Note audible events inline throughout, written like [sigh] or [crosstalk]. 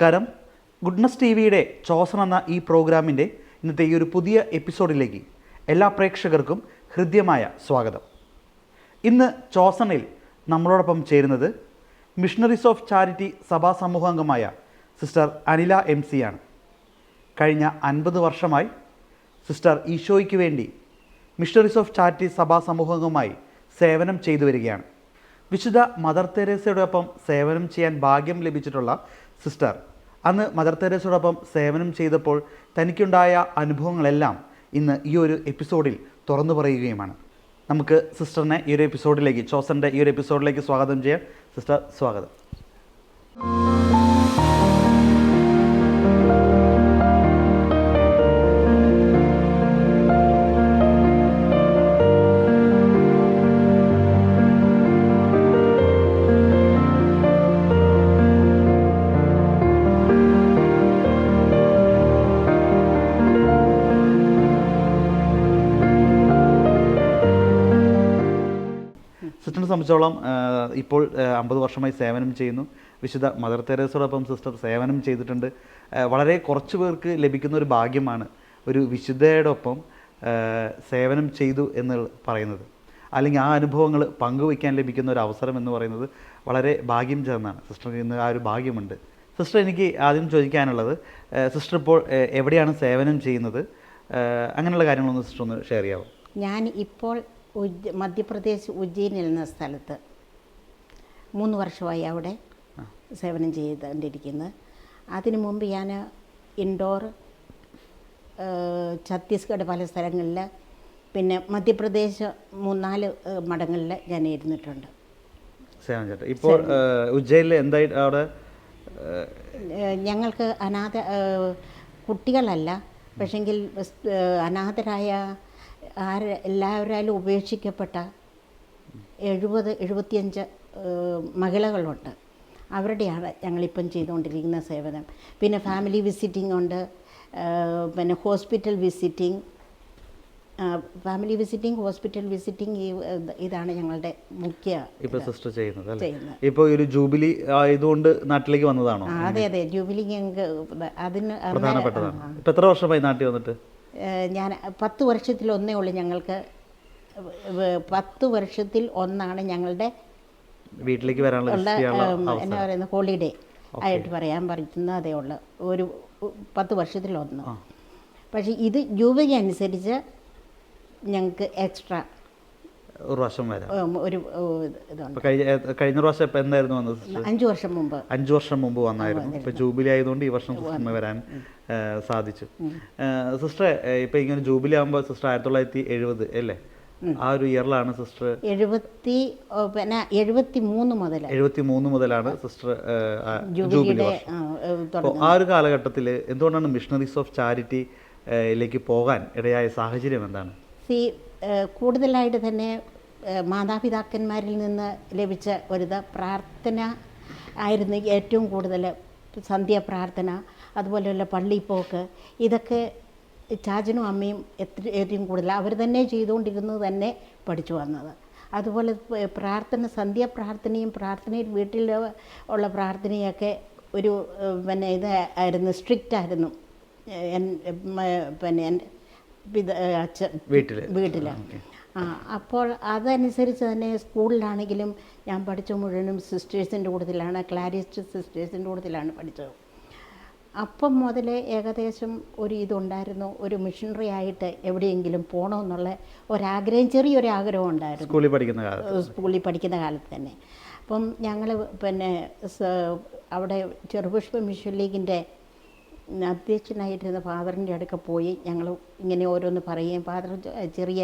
നമസ്കാരം. Goodness T വിയുടെ chosen എന്ന ഈ പ്രോഗ്രാമിന്റെ ഇന്നത്തെ ഈ ഒരു പുതിയ എപ്പിസോഡിലേക്ക് എല്ലാ പ്രേക്ഷകർക്കും ഹൃദ്യമായ സ്വാഗതം. ഇന്ന് ചോസണിൽ നമ്മളോടൊപ്പം ചേരുന്നത് മിഷണറീസ് ഓഫ് ചാരിറ്റി സഭാ സമൂഹാംഗമായ സിസ്റ്റർ അനില എം സി ആണ്. കഴിഞ്ഞ അൻപത് വർഷമായി സിസ്റ്റർ ഈശോയ്ക്ക് വേണ്ടി മിഷണറീസ് ഓഫ് ചാരിറ്റി സഭാ സമൂഹങ്ങളുമായി സേവനം ചെയ്തു വരികയാണ്. വിശുദ്ധ മദർ തെരേസയോടൊപ്പം സേവനം ചെയ്യാൻ ഭാഗ്യം ലഭിച്ചിട്ടുള്ള സിസ്റ്റർ അന്ന് മദർ തെരേസയോടൊപ്പം സേവനം ചെയ്തപ്പോൾ തനിക്കുണ്ടായ അനുഭവങ്ങളെല്ലാം ഇന്ന് ഈ ഒരു എപ്പിസോഡിൽ തുറന്നു പറയുകയുമാണ്. നമുക്ക് സിസ്റ്ററിനെ ഈ ഒരു എപ്പിസോഡിലേക്ക് ചോസന്റെ ഈ ഒരു എപ്പിസോഡിലേക്ക് സ്വാഗതം ചെയ്യാം സിസ്റ്റർ സ്വാഗതം. സംബന്ധിച്ചോളം ഇപ്പോൾ അമ്പത് വർഷമായി സേവനം ചെയ്യുന്നു. വിശുദ്ധ മദർ തെരേസോടൊപ്പം സിസ്റ്റർ സേവനം ചെയ്തിട്ടുണ്ട്. വളരെ കുറച്ച് പേർക്ക് ലഭിക്കുന്ന ഒരു ഭാഗ്യമാണ് ഒരു വിശുദ്ധയോടൊപ്പം സേവനം ചെയ്തു എന്ന് പറയുന്നത്. അല്ലെങ്കിൽ ആ അനുഭവങ്ങൾ പങ്കുവയ്ക്കാൻ ലഭിക്കുന്ന ഒരു അവസരം എന്ന് പറയുന്നത് വളരെ ഭാഗ്യം ചേർന്നാണ് സിസ്റ്റർ ഇന്ന് ആ ഒരു ഭാഗ്യമുണ്ട്. സിസ്റ്റർ എനിക്ക് ആദ്യം ചോദിക്കാനുള്ളത് സിസ്റ്റർ ഇപ്പോൾ എവിടെയാണ് സേവനം ചെയ്യുന്നത്? അങ്ങനെയുള്ള കാര്യങ്ങളൊന്ന് സിസ്റ്റർ ഒന്ന് ഷെയർ ചെയ്യാമോ ഞാൻ ഇപ്പോൾ ഉജ്ജ മധ്യപ്രദേശ് ഉജ്ജയിനിൽ എന്ന സ്ഥലത്ത് മൂന്ന് വർഷമായി അവിടെ സേവനം ചെയ്തുകൊണ്ടിരിക്കുന്നത് അതിനു മുമ്പ് ഞാൻ ഇൻഡോർ ഛത്തീസ്ഗഡ് പല സ്ഥലങ്ങളിൽ പിന്നെ മധ്യപ്രദേശ് മൂന്നാൽ മഠങ്ങളിൽ ഞാൻ ഇരുന്നിട്ടുണ്ട്. സേവനം ഇപ്പോൾ ഉജ്ജയിൽ എന്തായി അവിടെ ഞങ്ങൾക്ക് അനാഥ കുട്ടികളല്ല പക്ഷെങ്കിൽ അനാഥരായ ആര് എല്ലാവരാലും ഉപേക്ഷിക്കപ്പെട്ട എഴുപത് എഴുപത്തിയഞ്ച് മഹിളകളുണ്ട്. അവരുടെയാണ് ഞങ്ങളിപ്പം ചെയ്തുകൊണ്ടിരിക്കുന്ന സേവനം. പിന്നെ ഫാമിലി വിസിറ്റിംഗ് ഉണ്ട്. പിന്നെ hospital visiting. Family visiting hospital visiting ഈ ഇതാണ് ഞങ്ങളുടെ മുഖ്യ ഇപ്പോൾ സിസ്റ്റർ ചെയ്യുന്നത് അല്ലേ. ഇപ്പോൾ ഒരു ജൂബിലി ആയതുകൊണ്ട് നാട്ടിലേക്ക് വന്നതാണോ? അതെ അതെ. ജൂബിലി ഞങ്ങൾക്ക് അതിന് പ്രധാനപ്പെട്ടതാണ്. ഇപ്പോൾ ഇപ്പൊ എത്ര വർഷമായി നാട്ടിൽ വന്നിട്ട്? ഞാൻ പത്ത് വർഷത്തിൽ ഒന്നേ ഉള്ളൂ ഞങ്ങൾക്ക് പത്ത് വർഷത്തിൽ ഒന്നാണ് ഞങ്ങളുടെ വീട്ടിലേക്ക് വരാനുള്ള എന്നാ പറയുന്നത് ഹോളിഡേ ആയിട്ട് പറയാൻ പറ്റുന്ന അതേ ഉള്ളു. ഒരു പത്ത് വർഷത്തിൽ ഒന്ന് പക്ഷേ ഇത് ജൂബിലി അനുസരിച്ച് ഞങ്ങൾക്ക് എക്സ്ട്രാ ഒരു വർഷം വരാം. ഒരു കഴിഞ്ഞ പ്രാവശ്യം ഇപ്പൊ എന്തായിരുന്നു വന്നത് അഞ്ചു വർഷം മുമ്പ്. അഞ്ചു വർഷം മുമ്പ് വന്നായിരുന്നു. ഇപ്പൊ ജൂബിലി ആയതുകൊണ്ട് ഈ വർഷം സിസ്റ്ററിന് വരാൻ സാധിച്ചു. സിസ്റ്റർ ഇപ്പൊ ഇങ്ങനെ ജൂബിലി ആകുമ്പോൾ സിസ്റ്റർ ആയിരത്തി തൊള്ളായിരത്തി എഴുപത് അല്ലേ? ആ ഒരു ഇയറിലാണ് സിസ്റ്റർ എഴുപത്തി പിന്നെ എഴുപത്തി മൂന്ന് മുതൽ എഴുപത്തി മൂന്ന് മുതലാണ് സിസ്റ്റർ ജൂബിലി ആ, ഒരു കാലഘട്ടത്തിൽ എന്തുകൊണ്ടാണ് മിഷണറീസ് ഓഫ് ചാരിറ്റി ലേക്ക് പോകാൻ ഇടയായ സാഹചര്യം എന്താണ്? സി കൂടുതലായിട്ട് തന്നെ മാതാപിതാക്കന്മാരിൽ നിന്ന് ലഭിച്ച ഒരു പ്രാർത്ഥന ആയിരുന്നു ഏറ്റവും കൂടുതൽ സന്ധ്യ പ്രാർത്ഥന അതുപോലെയുള്ള പള്ളിപ്പോക്ക് ഇതൊക്കെ ചാച്ചനും അമ്മയും എത്ര ഏറ്റവും കൂടുതൽ അവർ തന്നെ ചെയ്തുകൊണ്ടിരുന്നത് തന്നെ പഠിച്ചു വന്നത്. അതുപോലെ പ്രാർത്ഥന സന്ധ്യ പ്രാർത്ഥനയും പ്രാർത്ഥനയിൽ വീട്ടിൽ ഉള്ള പ്രാർത്ഥനയൊക്കെ ഒരു പിന്നെ ഇത് ആയിരുന്നു സ്ട്രിക്റ്റ് ആയിരുന്നു പിന്നെ അച്ഛൻ വീട്ടിൽ? വീട്ടിൽ ആ അപ്പോൾ അതനുസരിച്ച് തന്നെ സ്കൂളിലാണെങ്കിലും ഞാൻ പഠിച്ച മുഴുവനും സിസ്റ്റേഴ്സിന്റെ കൂട്ടത്തിലാണ് ക്ലാരിസ്റ്റ് സിസ്റ്റേഴ്സിന്റെ കൂട്ടത്തിലാണ് പഠിച്ചത്. അപ്പം മുതൽ ഏകദേശം ഒരു ഇതുണ്ടായിരുന്നു ഒരു മിഷണറി ആയിട്ട് എവിടെയെങ്കിലും പോകണമെന്നുള്ള ഒരാഗ്രഹം ചെറിയൊരു ആഗ്രഹം ഉണ്ടായിരുന്നു. സ്കൂളിൽ പഠിക്കുന്ന കാലത്ത്. സ്കൂളിൽ പഠിക്കുന്ന കാലത്ത് തന്നെ. അപ്പം ഞങ്ങൾ പിന്നെ അവിടെ ചെറുപുഷ്പ മിഷൻ ലീഗിന്റെ അധ്യക്ഷനായിട്ടിരുന്ന ഫാദറിന്റെ അടുക്ക പോയി ഞങ്ങൾ ഇങ്ങനെ ഓരോന്ന് പറയും ഫാദർ ചെറിയ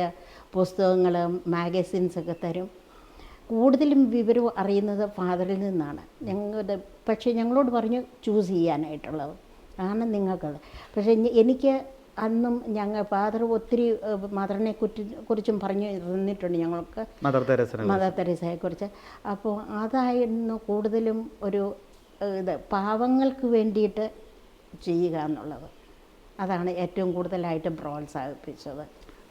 പുസ്തകങ്ങൾ മാഗസിൻസൊക്കെ തരും. കൂടുതലും വിവരം അറിയുന്നത് ഫാദറിൽ നിന്നാണ്. ഞങ്ങളുടെ പക്ഷേ ഞങ്ങളോട് പറഞ്ഞു ചൂസ് ചെയ്യാനായിട്ടുള്ളത്. ആണ് നിങ്ങൾക്കത് പക്ഷേ എനിക്ക് അന്നും ഞങ്ങൾ ഫാദർ ഒത്തിരി മദറിനെ കുറ്റി കുറിച്ചും പറഞ്ഞു തന്നിട്ടുണ്ട് ഞങ്ങൾക്ക്. മദർ മദർ തെരേസയെക്കുറിച്ച് അപ്പോൾ അതായിരുന്നു കൂടുതലും ഒരു ഇത് പാവങ്ങൾക്ക് വേണ്ടിയിട്ട് ചെയ്യുക എന്നുള്ളത്. അതാണ് ഏറ്റവും കൂടുതലായിട്ട് പ്രോത്സാഹിപ്പിച്ചത്.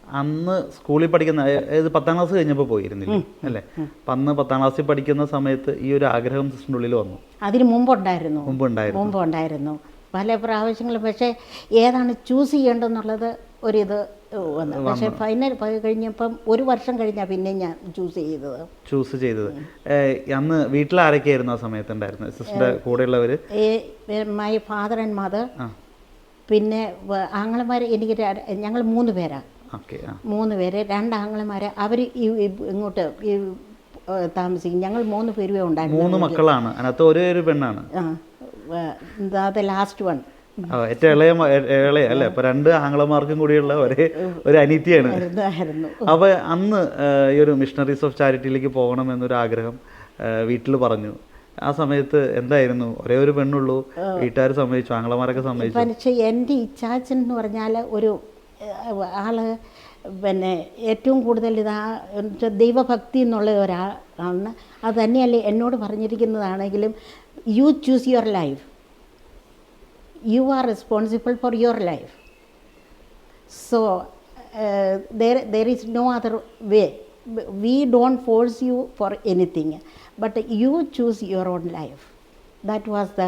അന്ന് സ്കൂളിൽ പഠിക്കുന്ന ഏത് പത്താം ക്ലാസ് കഴിഞ്ഞപ്പോൾ പോയിരുന്നില്ല? അല്ലേ? അപ്പം അന്ന് പത്താം ക്ലാസ്സിൽ പഠിക്കുന്ന സമയത്ത് ഈ ഒരു ആഗ്രഹം സിസ്റ്ററിന്റെ ഉള്ളിൽ വന്നു. അതിന് മുമ്പുണ്ടായിരുന്നു. മുമ്പ് ഉണ്ടായിരുന്നു മുമ്പ് ഉണ്ടായിരുന്നു പല പ്രാവശ്യങ്ങളും. പക്ഷേ ഏതാണ് ചൂസ് ചെയ്യേണ്ടതെന്നുള്ളത് ഒരിത് വന്നു. പക്ഷേ ഫൈനൽ കഴിഞ്ഞപ്പം ഒരു വർഷം കഴിഞ്ഞാ പിന്നെ ഞാൻ ചൂസ് ചെയ്തത്. ചൂസ് ചെയ്തത്. അന്ന് വീട്ടിൽ ആരൊക്കെയായിരുന്നു ആ സമയത്ത് കൂടെയുള്ളവര്? സിസ്റ്ററിന്റെ കൂടെയുള്ളവർ മൈ ഫാദർ ആൻഡ് മദർ പിന്നെ ആങ്ങളമാര് ആങ്ങളമാർ എനിക്ക് ഞങ്ങൾ മൂന്ന് പേരാ. മൂന്ന് പേര് രണ്ട് ആങ്ങളമാർ അവർ ഇങ്ങോട്ട് ഈ താമസിക്കും. ഞങ്ങൾ മൂന്ന് പേരുവേ ഉണ്ടായിരുന്നു മൂന്ന് മക്കളാണ്. അതിനകത്ത് ഒരേ ഒരു പെണ്ണാണ്. ലാസ്റ്റ് വൺ ഏറ്റവും ഇളയ ഇളയ അല്ലേ? അപ്പൊ രണ്ട് ആംഗ്ലമാർക്കും കൂടിയുള്ള ഒരേ ഒരു അനീതിയാണ് അപ്പൊ അന്ന് ഈ ഒരു മിഷണറീസ് ഓഫ് ചാരിറ്റിയിലേക്ക് പോകണം എന്നൊരു ആഗ്രഹം വീട്ടിൽ പറഞ്ഞു. ആ സമയത്ത് എന്തായിരുന്നു? ഒരേ ഒരു പെണ്ണുള്ളൂ. വീട്ടുകാർ സമ്മതിച്ചു ആംഗ്ലമാരൊക്കെ സമ്മതിച്ചു. പക്ഷേ എന്റെ ഇച്ചാച്ചൻ എന്ന് പറഞ്ഞാൽ ഒരു ആൾ പിന്നെ ഏറ്റവും കൂടുതൽ ഇതാ ദൈവഭക്തി എന്നുള്ള ഒരാളാണ്. അത് തന്നെയല്ലേ എന്നോട് പറഞ്ഞിരിക്കുന്നതാണെങ്കിലും you choose your life you are responsible for your life so there there is no other way. We don't force you for anything but you choose your own life. That was the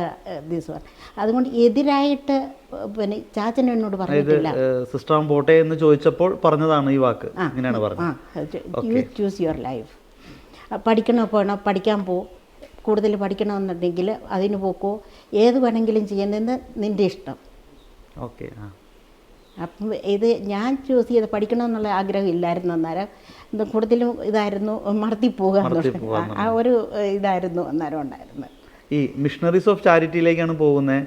this one അതുകൊണ്ട് എതിരായിട്ട് പിന്നെ ചാച്ചൻ എന്നോട് പറഞ്ഞിട്ടില്ല. Sister പോട്ടെ എന്ന് ചോദിച്ചപ്പോൾ പറഞ്ഞതാണ് ഈ വാക്ക്. ആ പറഞ്ഞത്. യു ചൂസ് യുവർ ലൈഫ് പഠിക്കണോ പോകണോ പഠിക്കാൻ പോ. കൂടുതൽ പഠിക്കണമെന്നുണ്ടെങ്കിൽ അതിന് പോക്കോ. ഏത് വേണമെങ്കിലും ചെയ്യുന്നതെന്ന് നിന്റെ ഇഷ്ടം. ഓക്കെ ആ. അപ്പം ഇത് ഞാൻ ചൂസ് ചെയ്ത് പഠിക്കണമെന്നുള്ള ആഗ്രഹം ഇല്ലായിരുന്നു അന്നേരം. കൂടുതലും ഇതായിരുന്നു മറത്തി പോകുക മറത്തി എന്നുള്ളത്. പോകാന്ന് ആ ഒരു ഇതായിരുന്നു അന്നേരം ഉണ്ടായിരുന്നത്. ഈ മിഷണറീസ് ഓഫ് ചാരിറ്റിയിലേക്കാണ് പോകുന്നത്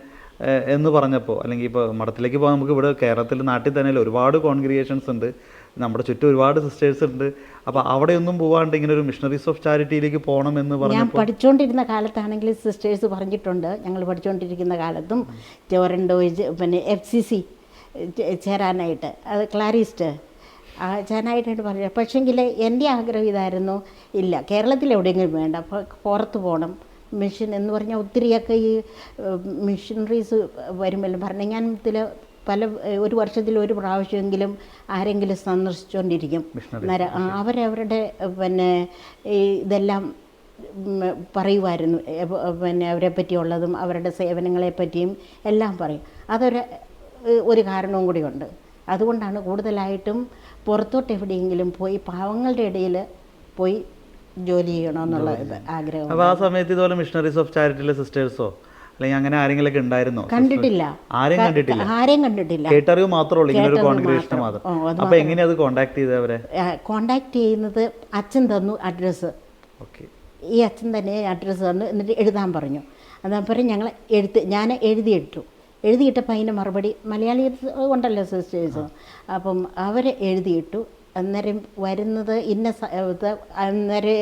എന്ന് പറഞ്ഞപ്പോൾ അല്ലെങ്കിൽ ഇപ്പോൾ മഠത്തിലേക്ക് പോകാൻ നമുക്ക് ഇവിടെ കേരളത്തിൽ നാട്ടിൽ തന്നെ ഒരുപാട് കോൺഗ്രിഗേഷൻസ് ഉണ്ട്. നമ്മുടെ ചുറ്റും ഒരുപാട് സിസ്റ്റേഴ്സ് ഉണ്ട്. അപ്പോൾ അവിടെയൊന്നും പോവാണ്ട് ഇങ്ങനെ ഒരു മിഷണറീസ് ഓഫ് ചാരിറ്റിയിലേക്ക് പോകണം എന്ന് പറഞ്ഞു ഞാൻ പഠിച്ചുകൊണ്ടിരുന്ന കാലത്താണെങ്കിൽ സിസ്റ്റേഴ്സ് പറഞ്ഞിട്ടുണ്ട്. ഞങ്ങൾ പഠിച്ചുകൊണ്ടിരിക്കുന്ന കാലത്തും ടോറൻഡോ പിന്നെ എഫ് സി സി ചേരാനായിട്ട്. അത് ക്ലാരിസ്റ്റ്. ചേരാനായിട്ടാണ് ചേരാനായിട്ടായിട്ട് പറഞ്ഞു. പക്ഷേങ്കിൽ എന്റെ ആഗ്രഹം ഇതായിരുന്നു ഇല്ല കേരളത്തിൽ എവിടെയെങ്കിലും വേണ്ട. പുറത്ത് പോകണം മിഷൻ എന്ന് പറഞ്ഞാൽ ഒത്തിരിയൊക്കെ ഈ മിഷനറീസ് വരുമല്ലോ ഭരണങ്ങാനത്തിൽ പല ഒരു വർഷത്തിൽ ഒരു പ്രാവശ്യമെങ്കിലും ആരെങ്കിലും സന്ദർശിച്ചുകൊണ്ടിരിക്കും നര അവരവരുടെ പിന്നെ ഇതെല്ലാം പറയുമായിരുന്നു പിന്നെ അവരെ പറ്റിയുള്ളതും അവരുടെ സേവനങ്ങളെ പറ്റിയും എല്ലാം പറയും. അതൊരു ഒരു കാരണവും കൂടിയുണ്ട്. അതുകൊണ്ടാണ് കൂടുതലായിട്ടും പുറത്തോട്ട് എവിടെയെങ്കിലും പോയി പാവങ്ങളുടെ ഇടയിൽ പോയി ജോലി ചെയ്യണമെന്നുള്ള ആഗ്രഹം അപ്പോൾ ആ സമയത്ത് ഇതുപോലെ മിഷണറീസ് ഓഫ് ചാരിറ്റിയിലെ സിസ്റ്റേഴ്സോ അല്ലെങ്കിൽ അങ്ങനെ ആരെങ്കിലും ഒക്കെ ഉണ്ടായിരുന്നോ കണ്ടിട്ടില്ല. ആരെയും കണ്ടിട്ടില്ല? ആരെയും കണ്ടിട്ടില്ല. കേട്ടറിവ് മാത്രമേ ഉള്ളൂ ഇങ്ങനെ ഒരു കേട്ടറിവ് മാത്രം. അപ്പൊ എങ്ങനെയാ അത് കോണ്ടാക്ട് ചെയ്തത് അവരെ? കോണ്ടാക്ട് ചെയ്യുന്നത് അച്ഛൻ തന്നു അഡ്രസ്സ് ഓക്കെ. ഈ അച്ഛൻ തന്നെ അഡ്രസ്സ് തന്നു എന്നിട്ട് എഴുതാൻ പറഞ്ഞു. അതപ്പുറം ഞങ്ങൾ എഴുത്ത് ഞാൻ എഴുതിയിട്ടു. എഴുതിയിട്ടപ്പോൾ അതിന്റെ മറുപടി മലയാളി ഉണ്ടല്ലോ സിസ്റ്റേഴ്സ് അപ്പം അവർ എഴുതിയിട്ടു. അന്നേരം വരുന്നത് ഇന്ന അന്നേരം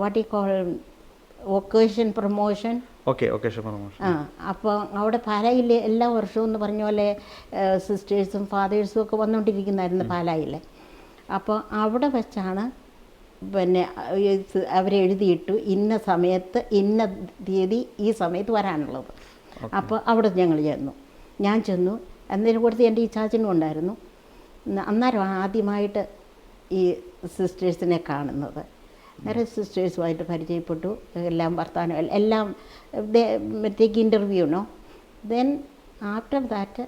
വാട്ട് ഈ call vocation promotion. Okay vocation promotion. ആ അപ്പോൾ അവിടെ പാലായിൽ എല്ലാ വർഷവും എന്ന് പറഞ്ഞ പോലെ സിസ്റ്റേഴ്സും ഫാദേഴ്സും ഒക്കെ വന്നുകൊണ്ടിരിക്കുന്നായിരുന്നു പാലായിൽ അപ്പോൾ അവിടെ വെച്ചാണ് പിന്നെ അവരെ എഴുതിയിട്ടു ഇന്ന സമയത്ത് ഇന്ന തീയതി ഈ സമയത്ത് വരാനുള്ളത്. അപ്പോൾ അവിടെ ഞങ്ങൾ ചെന്നു. ഞാൻ ചെന്നു. എന്നതിനെ കൊടുത്ത് എന്റെ ഈ ചാച്ചനും ഉണ്ടായിരുന്നു. അന്നേരം ആദ്യമായിട്ട് ഈ സിസ്റ്റേഴ്സിനെ കാണുന്നത്. നേരെ സിസ്റ്റേഴ്സുമായിട്ട് പരിചയപ്പെട്ടു. എല്ലാം വർത്താനം എൽ- എല്ലാം മറ്റേക്ക് ഇന്റർവ്യൂ ഉണ്ടോ ദെൻ ആഫ്റ്റർ ദാറ്റ്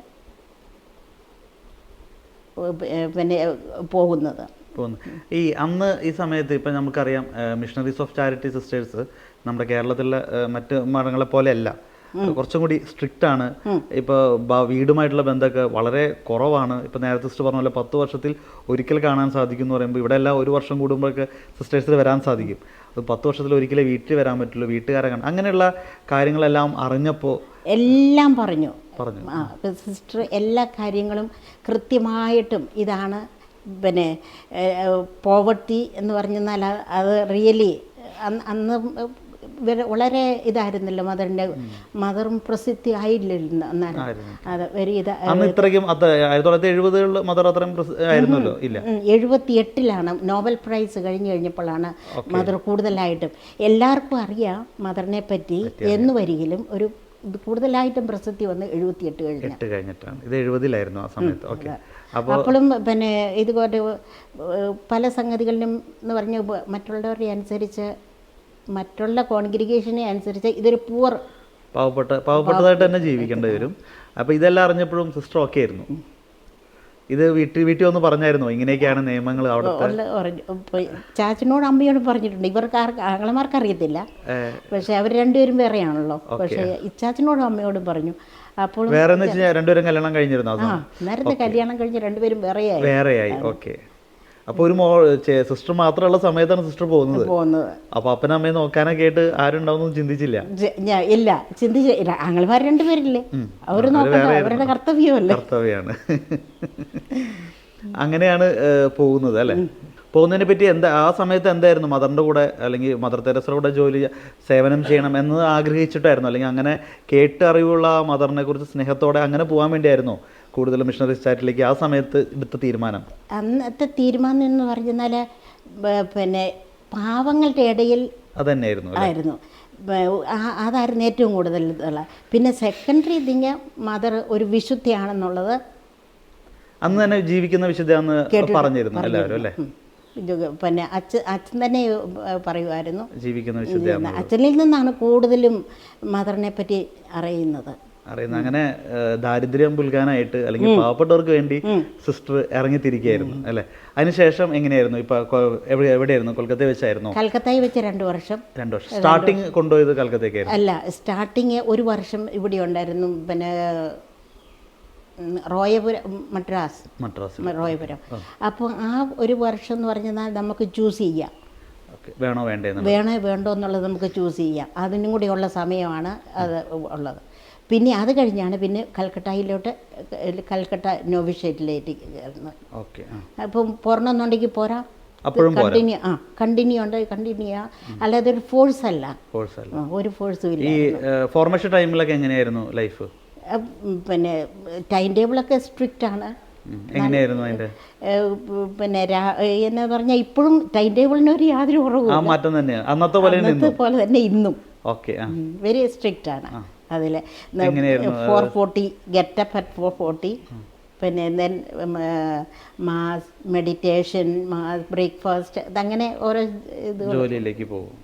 പിന്നെ പോകുന്നത്. പോകുന്നു ഈ അന്ന് ഈ സമയത്ത് ഇപ്പം നമുക്കറിയാം മിഷണറീസ് ഓഫ് ചാരിറ്റി സിസ്റ്റേഴ്സ് നമ്മുടെ കേരളത്തിലെ മറ്റ് മഠങ്ങളെ പോലെയല്ല. കുറച്ചും കൂടി സ്ട്രിക്റ്റ് ആണ്. ഇപ്പോൾ വീടുമായിട്ടുള്ള ബന്ധമൊക്കെ വളരെ കുറവാണ്. ഇപ്പോൾ നേരത്തെ സിസ്റ്റർ പറഞ്ഞ പോലെ പത്ത് വർഷത്തിൽ ഒരിക്കൽ കാണാൻ സാധിക്കും എന്ന് പറയുമ്പോൾ ഇവിടെ എല്ലാം ഒരു വർഷം കൂടുമ്പോഴൊക്കെ സിസ്റ്റേഴ്സിൽ വരാൻ സാധിക്കും. അത് പത്ത് വർഷത്തിൽ ഒരിക്കലേ വീട്ടിൽ വരാൻ പറ്റുള്ളൂ വീട്ടുകാരെ കാണാൻ. അങ്ങനെയുള്ള കാര്യങ്ങളെല്ലാം അറിഞ്ഞപ്പോൾ എല്ലാം പറഞ്ഞു. പറഞ്ഞു. ആ സിസ്റ്റർ എല്ലാ കാര്യങ്ങളും കൃത്യമായിട്ടും ഇതാണ് പിന്നെ പോവർട്ടി എന്ന് പറഞ്ഞാൽ അത് റിയലി അന്ന് വളരെ ഇതായിരുന്നല്ലോ മദറിന്റെ മദറും പ്രസിദ്ധി ആയില്ലല്ലോ അന്നേരം. ആയിരുന്നു. അത് ഒരു ഇത് അന്ന് ഇത്രയ്ക്കും ആയിരത്തി തൊള്ളായിരത്തി എഴുപതുകളിൽ മദർ അത്രയും ആയിരുന്നല്ലോ? ഇല്ല. എഴുപത്തി എട്ടിലാണ് നോബൽ പ്രൈസ് കഴിഞ്ഞു കഴിഞ്ഞപ്പോഴാണ് മദർ കൂടുതലായിട്ടും. എല്ലാവർക്കും അറിയാം മദറിനെ പറ്റി എന്ന് വരികിലും ഒരു കൂടുതലായിട്ടും പ്രസിദ്ധി വന്ന് എഴുപത്തിയെട്ട് കഴിഞ്ഞ്. എട്ട് കഴിഞ്ഞിട്ടാണ്. ഇത് എഴുപതിലായിരുന്നു ആ സമയത്ത്. ഓക്കെ. അപ്പോഴും പിന്നെ ഇതുപോലെ പല സംഗതികളിലും എന്ന് പറഞ്ഞ മറ്റുള്ളവരെ അനുസരിച്ച് മറ്റുള്ള കോൺഗ്രിഗേഷനെ അനുസരിച്ച് ഇതൊരു പൂവർ പാവപ്പെട്ട പാവപ്പെട്ടതായിട്ട് തന്നെ ജീവിക്കേണ്ടി വരും. അപ്പോൾ ഇതെല്ലാം അറിഞ്ഞപ്പോഴും സിസ്റ്റർ ഓക്കെ ആയിരുന്നു. ഇത് വീട്ടിൽ വീട്ടിൽ ഒന്ന് പറഞ്ഞായിരുന്നു? ഇങ്ങനെയൊക്കെയാണ് നിയമങ്ങൾ അവിടെ ചാച്ചനോട് അമ്മയോട് പറഞ്ഞിട്ടുണ്ട്. ഇവർക്ക് ആങ്ങളമാർക്ക് അറിയത്തില്ല. പക്ഷെ അവർ രണ്ടുപേരും വേറെയാണല്ലോ. പക്ഷെ ഇച്ചാച്ചനോടും അമ്മയോടും പറഞ്ഞു. അപ്പോൾ വേറെ രണ്ടുപേരും കല്യാണം കഴിഞ്ഞിരുന്നു? നേരത്തെ കല്യാണം കഴിഞ്ഞ് രണ്ടുപേരും വേറെയായി. വേറെയായി. ഓക്കെ അപ്പോൾ ഒരു മോ സിസ്റ്റർ മാത്രമുള്ള സമയത്താണ് സിസ്റ്റർ പോകുന്നത്. പോകുന്നത്. അപ്പന അമ്മയെ നോക്കാനൊക്കെ ആയിട്ട് ആരുണ്ടാവും ചിന്തിച്ചില്ല. ഇല്ല ചിന്തിച്ചില്ല ആങ്ങളമാർ രണ്ടുപേരില്ലേ അവർ നോക്കണ്ട അവരുടെ കർത്തവ്യമല്ലേ? കർത്തവ്യമാണ് അങ്ങനെയാണ് പോകുന്നത് അല്ലേ? പോകുന്നതിനെ പറ്റി എന്താ ആ സമയത്ത് എന്തായിരുന്നു? മദറിന്റെ കൂടെ അല്ലെങ്കിൽ മദർ തെരസയുടെ കൂടെ ജോലി സേവനം ചെയ്യണം എന്ന് ആഗ്രഹിച്ചിട്ടായിരുന്നു. അല്ലെങ്കിൽ അങ്ങനെ കേട്ട് അറിവുള്ള ആ മദറിനെ കുറിച്ച് സ്നേഹത്തോടെ അങ്ങനെ പോകാൻ വേണ്ടിയായിരുന്നോ. കൂടുതൽ മിഷണറി സ്റ്റാറ്റിലേക്ക് ആ സമയത്ത് എടുത്ത തീരുമാനം? അന്നത്തെ തീരുമാനം എന്ന് പറഞ്ഞാൽ പിന്നെ പാവങ്ങളുടെ ഇടയിൽ അതന്നെയായിരുന്നു ആയിരുന്നു. അതായിരുന്നു ഏറ്റവും കൂടുതൽ ഇതുള്ള പിന്നെ സെക്കൻഡറി ഇതിങ്ങ മദർ ഒരു വിശുദ്ധിയാണെന്നുള്ളത് അന്ന് തന്നെ ജീവിക്കുന്ന വിശുദ്ധയാന്ന് പറഞ്ഞിരുന്നു എല്ലാവരും അല്ലേ? പിന്നെ അച്ഛൻ അച്ഛൻ തന്നെ പറയുമായിരുന്നു. ജീവിക്കുന്ന അച്ഛനിൽ നിന്നാണ് കൂടുതലും മദറിനെ പറ്റി അറിയുന്നത്. അറിയുന്നത് അങ്ങനെ ദാരിദ്ര്യം പുൽകാനായിട്ട് അല്ലെങ്കിൽ പാവപ്പെട്ടവർക്ക് വേണ്ടി സിസ്റ്റർ ഇറങ്ങി ഇറങ്ങിത്തിരിക്കുകയായിരുന്നു അല്ലെ? അതിനുശേഷം എങ്ങനെയായിരുന്നു? ഇപ്പൊ എവിടെ എവിടെയായിരുന്നു? കൊൽക്കത്തയിൽ വെച്ചായിരുന്നു? കൽക്കത്തയിൽ വെച്ച് രണ്ട് വർഷം. രണ്ടു വർഷം. സ്റ്റാർട്ടിങ് കൊണ്ടുപോയത് കൽക്കത്തേക്കായിരുന്നു. അല്ല സ്റ്റാർട്ടിങ് ഒരു വർഷം ഇവിടെ ഉണ്ടായിരുന്നു. പിന്നെ റോയപുരം മദ്രാസ്. മദ്രാസ്. റോയപുരം. അപ്പോൾ ആ ഒരു വർഷം എന്ന് പറഞ്ഞാൽ നമുക്ക് ചൂസ് ചെയ്യാം. വേണോ വേണ്ടേ വേണോ വേണ്ടോ എന്നുള്ളത് നമുക്ക് ചൂസ് ചെയ്യാം. അതിനും കൂടിയുള്ള സമയമാണ് അത് ഉള്ളത്. പിന്നെ അത് കഴിഞ്ഞാണ് പിന്നെ കൽക്കട്ടയിലോട്ട് കൽക്കട്ട നോവിഷേറ്റിലേക്ക് കയറുന്നത്. ഓക്കെ അപ്പം പോരണമെന്നുണ്ടെങ്കിൽ പോരാ. അപ്പോഴും കണ്ടിന്യൂ ആ കണ്ടിന്യൂ ഉണ്ട് കണ്ടിന്യൂ ആ. അല്ലാതെ ഒരു ഫോഴ്സ് അല്ല. ഫോഴ്സ് അല്ല. ഒരു ഫോഴ്സും ഇല്ല. ഈ ഫോർമേഷൻ ടൈമിലൊക്കെ എങ്ങനെയായിരുന്നു ലൈഫ്? പിന്നെ ടൈം ടേബിളൊക്കെ സ്ട്രിക്റ്റ് ആണ്. എങ്ങനെയായിരുന്നു അതിന്റെ? പിന്നെ എന്നാ പറഞ്ഞാൽ ഇപ്പോഴും ടൈം ടേബിളിന് ഒരു യാതൊരു കുറവും മാറ്റം തന്നെയാണ് അന്നത്തെ പോലെ പോലെ തന്നെ ഇന്നും. ഓക്കെ വെരി സ്ട്രിക്റ്റ് ആണ്. അതിൽ four forty get up at four forty. പിന്നെ then mass meditation mass breakfast അതങ്ങനെ ഓരോ ഇത് ജോലിയിലേക്ക് പോകും.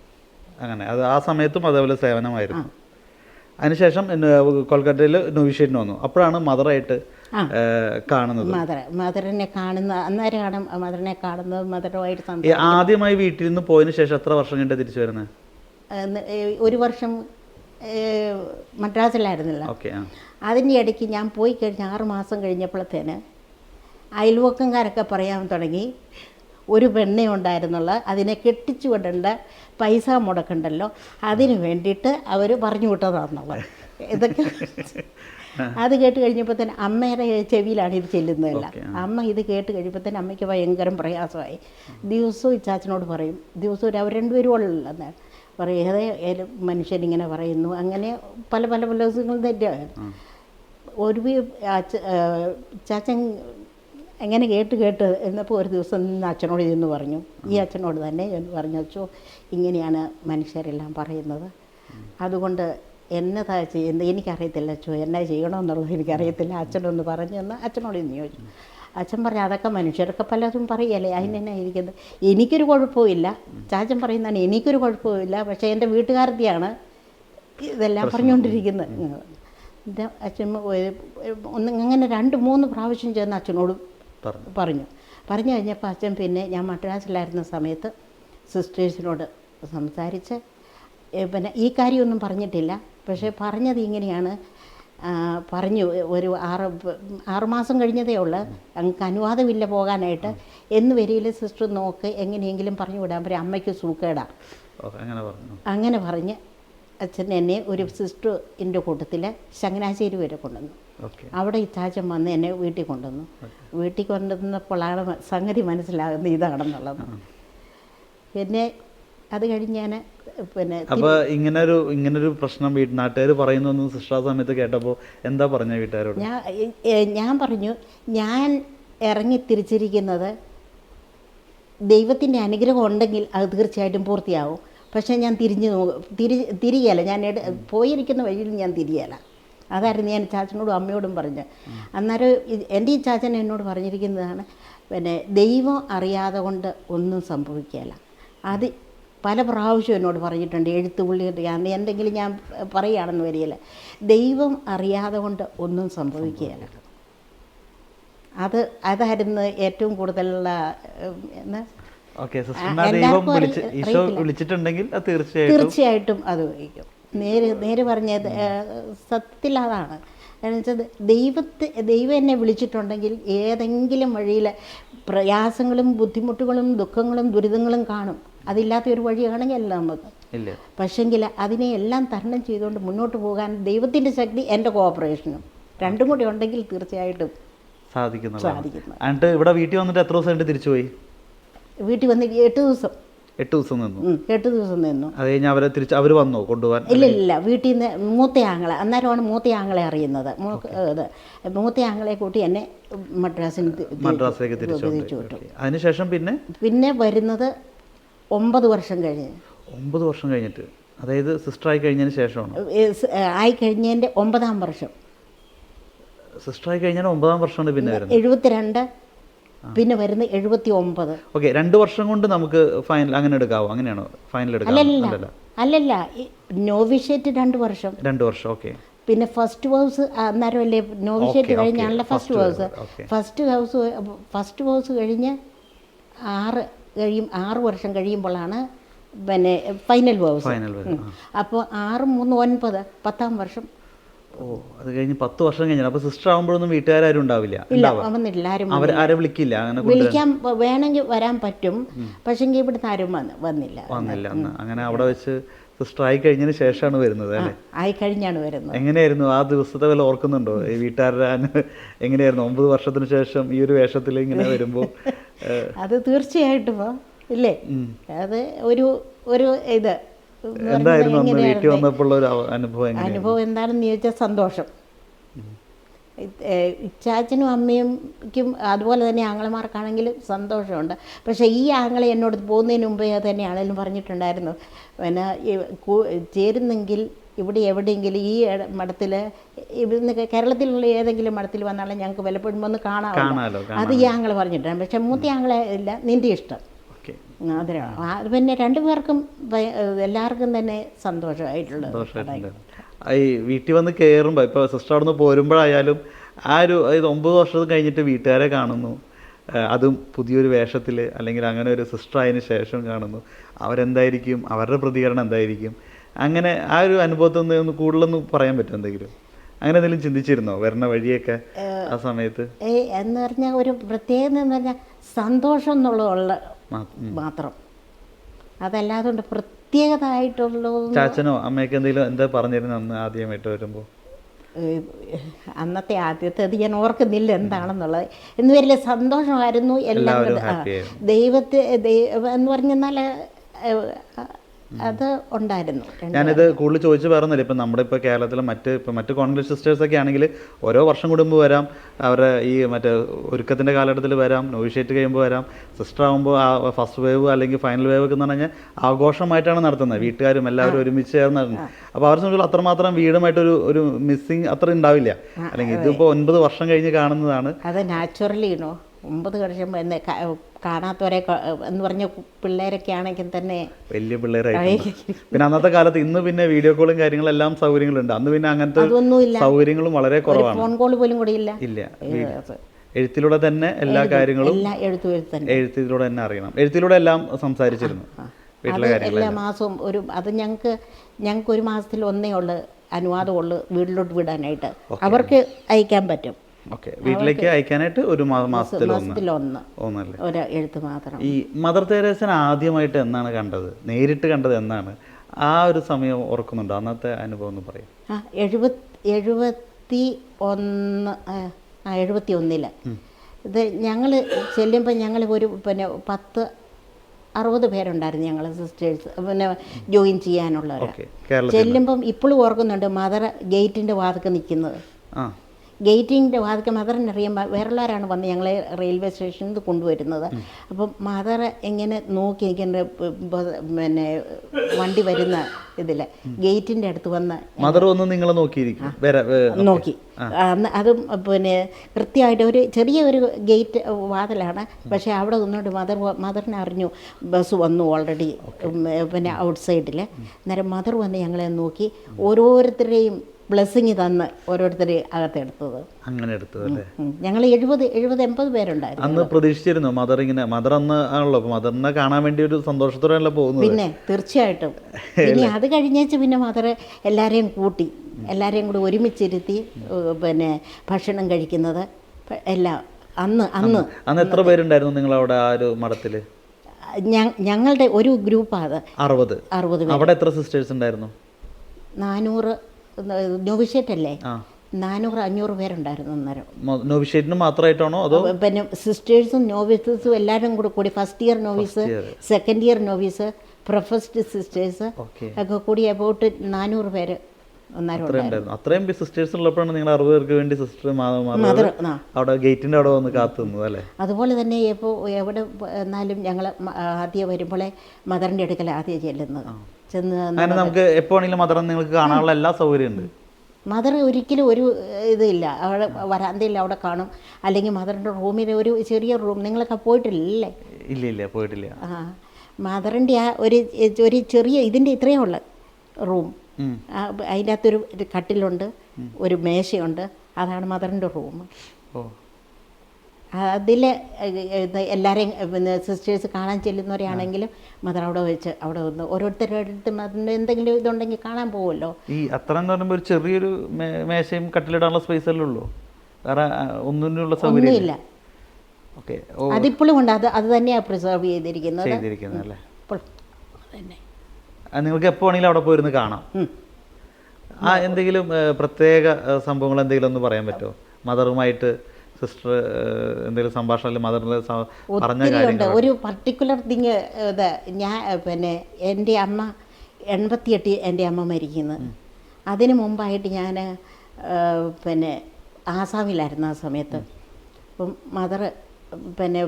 അങ്ങനെ. അത് ആ സമയത്തും അതേപോലെ സേവനമായിരുന്നു. അതിനുശേഷം കൊൽക്കത്തയിൽ നോവിഷേറ്റിന് വന്നു. അപ്പോഴാണ് മദറായിട്ട് കാണുന്നത്. മദർ മദറിനെ കാണുന്ന അന്നേരമാണ് മദറിനെ കാണുന്നത് മദറുമായിട്ട് ആദ്യമായി വീട്ടിൽ നിന്ന് പോയതിനു ശേഷം എത്ര വർഷം കണ്ടേ തിരിച്ചു വരുന്നത്? ഒരു വർഷം മദ്രാസിലായിരുന്നില്ല. അതിന്റെ ഇടയ്ക്ക് ഞാൻ പോയി കഴിഞ്ഞ് ആറ് മാസം കഴിഞ്ഞപ്പോഴത്തേന് അയൽവക്കംകാരൊക്കെ പറയാൻ തുടങ്ങി ഒരു പെണ്ണേ ഉണ്ടായിരുന്നുള്ള അതിനെ കെട്ടിച്ചു വിടേണ്ട പൈസ മുടക്കണ്ടല്ലോ അതിന് വേണ്ടിയിട്ട് അവർ പറഞ്ഞു വിട്ടതാണെന്നുള്ളത്. ഇതൊക്കെ അത് കേട്ട് കഴിഞ്ഞപ്പോൾ തന്നെ അമ്മയുടെ ചെവിയിലാണ് ഇത് ചെല്ലുന്നതല്ല. അമ്മ ഇത് കേട്ട് കഴിയുമ്പോൾ തന്നെ അമ്മയ്ക്ക് ഭയങ്കര പ്രയാസമായി. ദിവസവും ഇച്ചാച്ചനോട് പറയും ദിവസവും അവർ രണ്ടുപേരും ഉള്ളതാണ്. പറയും മനുഷ്യരിങ്ങനെ പറയുന്നു. അങ്ങനെ പല പല പല ദിവസങ്ങൾ തന്നെയാണ് ഒരു ചാച്ചൻ എങ്ങനെ കേട്ട് കേട്ട് എന്നപ്പോൾ ഒരു ദിവസം നിന്ന് അച്ഛനോട് ചെന്ന് പറഞ്ഞു. ഈ അച്ഛനോട് തന്നെ എന്ന് പറഞ്ഞു അച്ഛോ ഇങ്ങനെയാണ് മനുഷ്യരെല്ലാം പറയുന്നത്. അതുകൊണ്ട് എന്നതാ ചെയ്യുന്നത് എനിക്കറിയത്തില്ല അച്ഛോ എന്നാ ചെയ്യണമെന്നുള്ളത് എനിക്കറിയത്തില്ല. അച്ഛനൊന്ന് പറഞ്ഞു എന്ന് അച്ഛനോട് ഇന്ന് ചോദിച്ചു. അച്ഛൻ പറഞ്ഞു അതൊക്കെ മനുഷ്യരൊക്കെ പലതും പറയല്ലേ അതിനെന്നാ ഇരിക്കുന്നത്. എനിക്കൊരു കുഴപ്പമില്ല ചാച്ചൻ പറയുന്നതാണ് എനിക്കൊരു കുഴപ്പമില്ല പക്ഷേ എന്റെ വീട്ടുകാരത്തെയാണ് ഇതെല്ലാം പറഞ്ഞുകൊണ്ടിരിക്കുന്നത്. എന്റെ അച്ഛൻ ഒന്ന് അങ്ങനെ രണ്ട് മൂന്ന് പ്രാവശ്യം ചെന്ന് അച്ഛനോട് പറഞ്ഞു. പറഞ്ഞു. കഴിഞ്ഞപ്പോൾ അച്ഛൻ പിന്നെ ഞാൻ മദ്രാസിലായിരുന്ന സമയത്ത് സിസ്റ്റേഴ്സിനോട് സംസാരിച്ച് പിന്നെ ഈ കാര്യമൊന്നും പറഞ്ഞിട്ടില്ല. പക്ഷേ പറഞ്ഞത് ഇങ്ങനെയാണ്. പറഞ്ഞു ഒരു ആറ് ആറുമാസം കഴിഞ്ഞതേ ഉള്ളു. ഞങ്ങൾക്ക് അനുവാദമില്ല പോകാനായിട്ട്. എന്ന് വരിയിൽ സിസ്റ്റർ നോക്ക് എങ്ങനെയെങ്കിലും പറഞ്ഞു വിടാൻ പറയും. അമ്മയ്ക്ക് സൂക്കേടാ അങ്ങനെ പറഞ്ഞു. അങ്ങനെ പറഞ്ഞ് അച്ഛൻ എന്നെ ഒരു സിസ്റ്റർ എന്റെ കൂട്ടത്തിൽ ചങ്ങനാശ്ശേരി വരെ കൊണ്ടുവന്നു. അവിടെ ഇത്താച്ചൻ വന്ന് എന്നെ വീട്ടിൽ കൊണ്ടുവന്നു. വീട്ടിൽ കൊണ്ടുവന്നപ്പോഴാണ് സംഗതി മനസ്സിലാകുന്നത് ഇതാണെന്നുള്ളത്. പിന്നെ അത് കഴിഞ്ഞ് ഞാൻ പിന്നെ അപ്പൊ ഇങ്ങനെ ഒരു ഇങ്ങനെ ഒരു പ്രശ്നം വീട്ട് നാട്ടുകാർ പറയുന്ന സിസ്റ്റർ സമയത്ത് കേട്ടപ്പോ എന്താ പറഞ്ഞ വീട്ടുകാരോട്? ഞാൻ ഞാൻ പറഞ്ഞു ഞാൻ ഇറങ്ങി തിരിച്ചിരിക്കുന്നത് ദൈവത്തിന്റെ അനുഗ്രഹം ഉണ്ടെങ്കിൽ അത് തീർച്ചയായിട്ടും പൂർത്തിയാവും. പക്ഷേ ഞാൻ തിരിഞ്ഞു തിരി തിരികെയല്ല ഞാൻ പോയിരിക്കുന്ന വഴിയിൽ ഞാൻ തിരികെയല്ല അതായിരുന്നു ഞാൻ ചാച്ചനോടും അമ്മയോടും പറഞ്ഞത് അന്നേരം എന്റെ ഈ ചാച്ചൻ എന്നോട് പറഞ്ഞിരിക്കുന്നതാണ് പിന്നെ ദൈവം അറിയാതെ കൊണ്ട് ഒന്നും സംഭവിക്കുകയില്ല. അത് പല പ്രാവശ്യം എന്നോട് പറഞ്ഞിട്ടുണ്ട് എഴുത്ത് പുള്ളിയുടെ അന്ന് എന്തെങ്കിലും ഞാൻ പറയുകയാണെന്ന് വരികയില്ല. ദൈവം അറിയാതെ കൊണ്ട് ഒന്നും സംഭവിക്കുകയില്ല. അത് അതായിരുന്നു ഏറ്റവും കൂടുതലുള്ള. വിളിച്ചിട്ടുണ്ടെങ്കിൽ തീർച്ചയായിട്ടും തീർച്ചയായിട്ടും അത് ഉപയോഗിക്കും നേര് നേര് പറഞ്ഞത് സത്യത്തിൽ അതാണ്. എന്നുവെച്ചാൽ ദൈവത്തെ ദൈവം എന്നെ വിളിച്ചിട്ടുണ്ടെങ്കിൽ ഏതെങ്കിലും വഴിയിൽ പ്രയാസങ്ങളും ബുദ്ധിമുട്ടുകളും ദുഃഖങ്ങളും ദുരിതങ്ങളും കാണും. അതില്ലാത്ത ഒരു വഴിയാണെങ്കിൽ അല്ല നമുക്ക്. പക്ഷെങ്കിൽ അതിനെ എല്ലാം തരണം ചെയ്തുകൊണ്ട് മുന്നോട്ട് പോകാൻ ദൈവത്തിന്റെ ശക്തി എന്റെ കോപ്പറേഷനും രണ്ടും കൂടി ഉണ്ടെങ്കിൽ തീർച്ചയായിട്ടും സാധിക്കുന്നത് സാധിക്കുന്നു. എന്നിട്ട് ഇവിടെ വീട്ടിൽ വന്നിട്ട് എത്ര ദിവസം തിരിച്ചു പോയി? വീട്ടിൽ വന്നിട്ട് എട്ട് ദിവസം. എട്ട് ദിവസം നിന്നു. എട്ട് ദിവസം നിന്നു. അത് കഴിഞ്ഞ് അവരെ തിരിച്ച് അവർ വന്നോ കൊണ്ടുപോകാൻ? ഇല്ല ഇല്ല. വീട്ടിൽ നിന്ന് മൂത്ത ആങ്ങളെ അന്നേരമാണ് മൂത്ത ആങ്ങളെ അറിയുന്നത്. ഇത് മൂത്ത ആങ്ങളെ കൂട്ടി എന്നെ മദ്രാസിന് മദ്രാസിലേക്ക് തിരിച്ചു വിട്ടു. അതിനുശേഷം പിന്നെ? പിന്നെ വരുന്നത് ഒമ്പത് വർഷം കഴിഞ്ഞ്. ഒമ്പത് വർഷം കഴിഞ്ഞിട്ട്. അതായത് സിസ്റ്റർ ആയി കഴിഞ്ഞതിന് ശേഷമാണ്? ആയി കഴിഞ്ഞതിന്റെ ഒമ്പതാം വർഷം. സിസ്റ്റർ ആയി കഴിഞ്ഞാൽ ഒമ്പതാം വർഷമാണ് പിന്നെ വരുന്നത്. എഴുപത്തിരണ്ട് പിന്നെ വരുന്ന എഴുപത്തി ഒമ്പത് ഓക്കെ രണ്ട് വർഷം കൊണ്ട് നമുക്ക് ഫൈനൽ അങ്ങനെ എടുക്കാവോ? അങ്ങനെയാണോ? ഫൈനൽ എടുക്കാം അല്ലല്ല അല്ലല്ല. നോവിഷേറ്റ് രണ്ട് വർഷം. രണ്ട് വർഷം ഓക്കെ. പിന്നെ ഫസ്റ്റ് ഹൗസ് അന്നേരം അല്ലേ novitiate. കഴിഞ്ഞാണല്ലോ first house first house first house കഴിഞ്ഞ് ആറ് കഴിയും ആറ് വർഷം കഴിയുമ്പോഴാണ് പിന്നെ ഫൈനൽ ആ. അപ്പോൾ ആറ് മൂന്ന് ഒൻപത് പത്താം വർഷം. ഓ അത് കഴിഞ്ഞ് പത്ത് വർഷം കഴിഞ്ഞാൽ അപ്പൊ സിസ്റ്റർ ആകുമ്പോഴൊന്നും വീട്ടുകാരും ഉണ്ടാവില്ല ഇല്ല വന്നിട്ടില്ല ആരും ആരെ വിളിക്കില്ല അങ്ങനെ വിളിക്കാൻ വേണമെങ്കിൽ വരാൻ പറ്റും. പക്ഷെങ്കിൽ ഇവിടുന്ന് ആരും വന്നില്ല. വന്നില്ല അങ്ങനെ അവിടെ വെച്ച് സിസ്റ്റർ ആയി കഴിഞ്ഞതിന് ശേഷമാണ് വരുന്നത് അല്ലേ? ആയി കഴിഞ്ഞാണ് വരുന്നത്. എങ്ങനെയായിരുന്നു ആ ദിവസത്തെ വല്ല ഓർക്കുന്നുണ്ടോ? ഈ വീട്ടുകാരുടെ എങ്ങനെയായിരുന്നു? ഒമ്പത് വർഷത്തിന് ശേഷം ഈ ഒരു വേഷത്തിൽ ഇങ്ങനെ വരുമ്പോൾ [laughs] അത് തീർച്ചയായിട്ടും ഇല്ലേ? അത് ഒരു ഒരു ഇത് എന്തായിരുന്നു വീട്ടിൽ വന്നപ്പോൾ അനുഭവം അനുഭവം എന്താണെന്ന് ചോദിച്ചാൽ സന്തോഷം. ചാച്ചനും അമ്മയ്ക്കും അതുപോലെ തന്നെ ആങ്ങളമാർക്കാണെങ്കിലും സന്തോഷമുണ്ട്. പക്ഷേ ഈ ആങ്ങളെ എന്നോട് പോകുന്നതിന് മുമ്പേ തന്നെയാണെങ്കിലും പറഞ്ഞിട്ടുണ്ടായിരുന്നു. പിന്നെ ചേരുന്നെങ്കിൽ ഇവിടെ എവിടെയെങ്കിലും ഈ മഠത്തിൽ ഇവിടുന്ന് കേരളത്തിലുള്ള ഏതെങ്കിലും മഠത്തിൽ വന്നാലും ഞങ്ങൾക്ക് വിലപ്പെടുമ്പോൾ ഒന്ന് കാണാമല്ലോ. അത് ഈ ആങ്ങളെ പറഞ്ഞിട്ടുണ്ട്. പക്ഷേ മൂത്ത ആങ്ങളെ ഇല്ല നിന്റെ ഇഷ്ടം. അതിനാണ്. പിന്നെ രണ്ടുപേർക്കും എല്ലാവർക്കും തന്നെ സന്തോഷമായിട്ടുള്ളത്. ഈ വീട്ടിൽ വന്ന് കയറുമ്പോൾ ഇപ്പോൾ സിസ്റ്റർ അവിടെ നിന്ന് പോരുമ്പോഴായാലും ആ ഒരു അതായത് ഒമ്പത് വർഷം കഴിഞ്ഞിട്ട് വീട്ടുകാരെ കാണുന്നു. അതും പുതിയൊരു വേഷത്തിൽ അല്ലെങ്കിൽ അങ്ങനെ ഒരു സിസ്റ്റർ ആയതിനു ശേഷം കാണുന്നു. അവരെന്തായിരിക്കും? അവരുടെ പ്രതികരണം എന്തായിരിക്കും? അങ്ങനെ ആ ഒരു അനുഭവത്തിൽ നിന്ന് ഒന്ന് കൂടുതലൊന്ന് പറയാൻ പറ്റും എന്തെങ്കിലും? അങ്ങനെ എന്തെങ്കിലും ചിന്തിച്ചിരുന്നോ? വരണ വഴിയൊക്കെ ആ സമയത്ത്? എന്ന് പറഞ്ഞാൽ ഒരു പ്രത്യേകത എന്ന് പറഞ്ഞാൽ സന്തോഷം എന്നുള്ളത് മാത്രം. അതല്ലാതെ പ്രത്യേകതയായിട്ടുള്ള ചാച്ചനോ അമ്മയൊക്കെ എന്തെങ്കിലും എന്താ പറഞ്ഞിരുന്നു അന്ന് ആദ്യമായിട്ട് വരുമ്പോൾ അന്നത്തെ ആദ്യത്തേത് ഞാൻ ഓർക്കുന്നില്ല എന്താണെന്നുള്ളത്. എന്ന് വലിയ സന്തോഷമായിരുന്നു എല്ലാം. ദൈവത്തെ ദൈവം എന്ന് പറഞ്ഞാൽ അത് ഉണ്ടായിരുന്നു. ഞാനിത് കൂടുതൽ ചോദിച്ചു പറഞ്ഞില്ല. ഇപ്പം നമ്മുടെ ഇപ്പോൾ കേരളത്തിലെ മറ്റ് ഇപ്പം മറ്റ് കോൺഗ്രസ് സിസ്റ്റേഴ്സൊക്കെ ആണെങ്കിൽ ഓരോ വർഷം കൂടുമ്പോൾ വരാം. അവരെ ഈ മറ്റേ ഒരുക്കത്തിന്റെ കാലഘട്ടത്തിൽ വരാം. നോവിഷേറ്റ് കഴിയുമ്പോൾ വരാം. സിസ്റ്റർ ആകുമ്പോൾ ആ ഫസ്റ്റ് വേവ് അല്ലെങ്കിൽ ഫൈനൽ വേവ് ഒക്കെ എന്ന് പറഞ്ഞാൽ ആഘോഷമായിട്ടാണ് നടത്തുന്നത്. വീട്ടുകാരും എല്ലാവരും ഒരുമിച്ച് ചേർന്ന് നടത്തുന്നത്. അപ്പോൾ അവരെ സംബന്ധിച്ചുള്ള അത്രമാത്രം വീടുമായിട്ടൊരു ഒരു മിസ്സിങ് അത്ര ഉണ്ടാവില്ല. അല്ലെങ്കിൽ ഇതിപ്പോൾ ഒൻപത് വർഷം കഴിഞ്ഞ് കാണുന്നതാണ്. അത് നാച്ചുറലി ഒമ്പത് വർഷം എന്നെ കാണാത്തവരെ എന്ന് പറഞ്ഞ പിള്ളേരൊക്കെ ആണെങ്കിൽ തന്നെ വലിയ പിള്ളേരായിട്ട് പിന്നെ അന്നത്തെ കാലത്ത് ഇന്ന് പിന്നെ വീഡിയോ കോളും കാര്യങ്ങളും എല്ലാം സൗകര്യങ്ങളുണ്ട്. അന്ന് പിന്നെ അങ്ങനത്തെ സൗകര്യങ്ങളും വളരെ കുറവാണ്. ഫോൺ കോൾ പോലും കൂടി ഇല്ല. ഇല്ല. എഴുത്തിലൂടെ തന്നെ എല്ലാ കാര്യങ്ങളും എഴുത്തിലൂടെ തന്നെ അറിയണം. എഴുത്തിലൂടെ എല്ലാം സംസാരിച്ചിരുന്നു. എല്ലാ മാസവും ഒരു അത് ഞങ്ങൾക്ക് ഞങ്ങൾക്ക് ഒരു മാസത്തിൽ ഒന്നേ ഉള്ളു അനുവാദമുള്ളു വീട്ടിലോട്ട് വിടാനായിട്ട്. അവർക്ക് അയക്കാൻ പറ്റും. ഓക്കെ. വീട്ടിലേക്ക് അയക്കാനായിട്ട് ഒരു മാസത്തിൽ ഒന്ന് ഒന്നല്ലേ? ഒരു എഴുത്ത് മാത്രം. ഈ മദർ തെരേസൻ ആദ്യമായിട്ട് എന്നാണ് കണ്ടത്? നേരിട്ട് കണ്ടത് എന്നാണ്? ആ ഒരു സമയം ഓർക്കുന്നുണ്ടോ? അന്നത്തെ അനുഭവം എന്ന് പറയും. ആ എഴുപത് എഴുപത്തി ഒന്ന് ആ, എഴുപത്തി ഒന്നിൽ ഇത് ഞങ്ങൾ ചെല്ലുമ്പോൾ ഞങ്ങൾ ഒരു പിന്നെ പത്ത് അറുപത് പേരുണ്ടായിരുന്നു ഞങ്ങൾ സിസ്റ്റേഴ്സ് പിന്നെ ജോയിൻ ചെയ്യാനുള്ളവർ ചെല്ലുമ്പം ഇപ്പോഴും ഓർക്കുന്നുണ്ട് മദർ ഗേറ്റിന്റെ വാതക്ക് നിൽക്കുന്നത് ഗേറ്റിന്റെ വാതിക്ക് മദറിനെ അറിയുമ്പോൾ വേറെയുള്ളവരാണ് വന്ന് ഞങ്ങളെ റെയിൽവേ സ്റ്റേഷനിൽ നിന്ന് കൊണ്ടുവരുന്നത്. അപ്പം മദർ എങ്ങനെ നോക്കി ഇങ്ങനെ പിന്നെ വണ്ടി വരുന്ന ഇതിൽ ഗേറ്റിന്റെ അടുത്ത് വന്ന് മദർ ഒന്ന് നിങ്ങളെ നോക്കിയിരിക്കും. നോക്കി. അന്ന് അതും പിന്നെ കൃത്യമായിട്ട് ഒരു ചെറിയ ഒരു ഗേറ്റ് വാതിലാണ്. പക്ഷേ അവിടെ നിന്നോണ്ട് മദർ മദറിനെ അറിഞ്ഞു. ബസ് വന്നു ഓൾറെഡി പിന്നെ ഔട്ട് സൈഡിൽ അന്നേരം മദർ വന്ന് ഞങ്ങളെ നോക്കി. ഓരോരുത്തരെയും ബ്ലെസ്സിങ് തന്ന് ഓരോരുത്തരെ അകത്തെടുത്തത് അങ്ങനെ എടുത്തത് അല്ലേ? ഞങ്ങൾ എഴുപത് എഴുപത് എൺപത് പേരുണ്ടായിരുന്നു അന്ന് പ്രതീക്ഷിച്ചിരുന്നു? മദർ ഇങ്ങനെ മദർ അന്ന് ആണല്ലോ മദറിനെ കാണാൻ വേണ്ടി ഒരു സന്തോഷത്തോടെയാണല്ലോ പോകുന്നത്. പിന്നെ തീർച്ചയായിട്ടും. ഇനി അത് കഴിഞ്ഞേച്ച് പിന്നെ മദർ എല്ലാവരെയും കൂട്ടി എല്ലാവരെയും കൂടി ഒരുമിച്ചിരുത്തി പിന്നെ ഭക്ഷണം കഴിക്കുന്നത് എല്ലാം അന്ന് അന്ന് അന്ന്. എത്ര പേരുണ്ടായിരുന്നു നിങ്ങൾ അവിടെ ആ ഒരു മഠത്തിൽ ഞങ്ങളുടെ ഒരു ഗ്രൂപ്പാണ് അത്. അറുപത്. അറുപത് അവിടെ എത്ര സിസ്റ്റേഴ്സ് ഉണ്ടായിരുന്നു? നാനൂറ് നോവിഷേറ്റല്ലേ അല്ലേ നാനൂറ് അഞ്ഞൂറ് പേരുണ്ടായിരുന്നു അന്നേരം. നോവിഷേറ്റിന് മാത്രമായിട്ടാണോ അതോ? പിന്നെ സിസ്റ്റേഴ്സും നോവിസസും എല്ലാവരും കൂടെ കൂടി first year novice second year novice professed sisters ഒക്കെ കൂടി അബൌട്ട് നാനൂറ് പേര് അത്രയും സിസ്റ്റേഴ്സ് ഉള്ളപ്പോഴാണ് നിങ്ങൾ അറുപത് പേർക്ക് വേണ്ടി സിസ്റ്റർ അവിടെ ഗേറ്റിന്റെ അവിടെ വന്ന് കാത്തു നിന്നത് അല്ലേ? അതുപോലെ തന്നെ ഇപ്പോൾ എവിടെ എന്നാലും ഞങ്ങൾ ആദ്യം വരുമ്പോഴേ മദറിന്റെ അടുക്കൽ ആദ്യം ചെല്ലുന്നത്. ചെന്ന് അങ്ങനെ നമുക്ക് എപ്പോഴാണെങ്കിലും മദർ നിങ്ങൾക്ക് കാണാനുള്ള എല്ലാ സൗകര്യം ഉണ്ട് മദർ ഒരിക്കലും ഒരു ഇതില്ല. അവിടെ വരാന്തയിൽ അവിടെ കാണും. അല്ലെങ്കിൽ മദറിന്റെ റൂമിൽ ഒരു ചെറിയ റൂം നിങ്ങളൊക്കെ പോയിട്ടില്ലല്ലേ? ഇല്ല ഇല്ല പോയിട്ടില്ല. ആ മദറിന്റെ ആ ഒരു ഒരു ചെറിയ ഇതിന്റെ ഇത്രയേ ഉള്ളു റൂം. അതിന്റെ അകത്തൊരു കട്ടിലുണ്ട് ഒരു മേശയുണ്ട്. അതാണ് മദറിന്റെ റൂം. ഓ. അതിൽ എല്ലാവരെയും പിന്നെ സിസ്റ്റേഴ്സ് കാണാൻ ചെല്ലുന്നവരാണെങ്കിലും മദർ അവിടെ വെച്ച് അവിടെ വന്ന് ഓരോരുത്തരുടെ അതിന്റെ എന്തെങ്കിലും ഇതുണ്ടെങ്കിൽ കാണാൻ പോകുമല്ലോ ഈ അത്ര എന്ന് പറയുമ്പോൾ ഒരു ചെറിയൊരു മേശയും കട്ടിലിടാനുള്ള സ്പേസ് അല്ലേ ഉള്ളൂ? വേറെ ഒന്നിനുള്ള സൗകര്യമില്ല അതിപ്പോഴും ഉണ്ട്. അത് അത് തന്നെയാണ് പ്രിസർവ് ചെയ്തിരിക്കുന്നത്. നിങ്ങൾക്ക് എപ്പോ വേണമെങ്കിലും അവിടെ പോയിരുന്ന് കാണാം. ആ എന്തെങ്കിലും പ്രത്യേക സംഭവങ്ങൾ എന്തെങ്കിലും ഒന്ന് പറയാൻ പറ്റുമോ? മദറുമായിട്ട് സിസ്റ്റർ എന്തെങ്കിലും സംഭാഷണത്തിൽ മദറിന്റെ പറഞ്ഞ കാര്യങ്ങൾ ഒരു പർട്ടിക്കുലർ തിങ് ഇത് ഞാൻ പിന്നെ എന്റെ അമ്മ എൺപത്തിയെട്ട് എന്റെ അമ്മ മരിക്കുന്നത് അതിന് മുമ്പായിട്ട് ഞാൻ പിന്നെ ആസാമിലായിരുന്നു ആ സമയത്ത്. അപ്പം മദർ പിന്നെ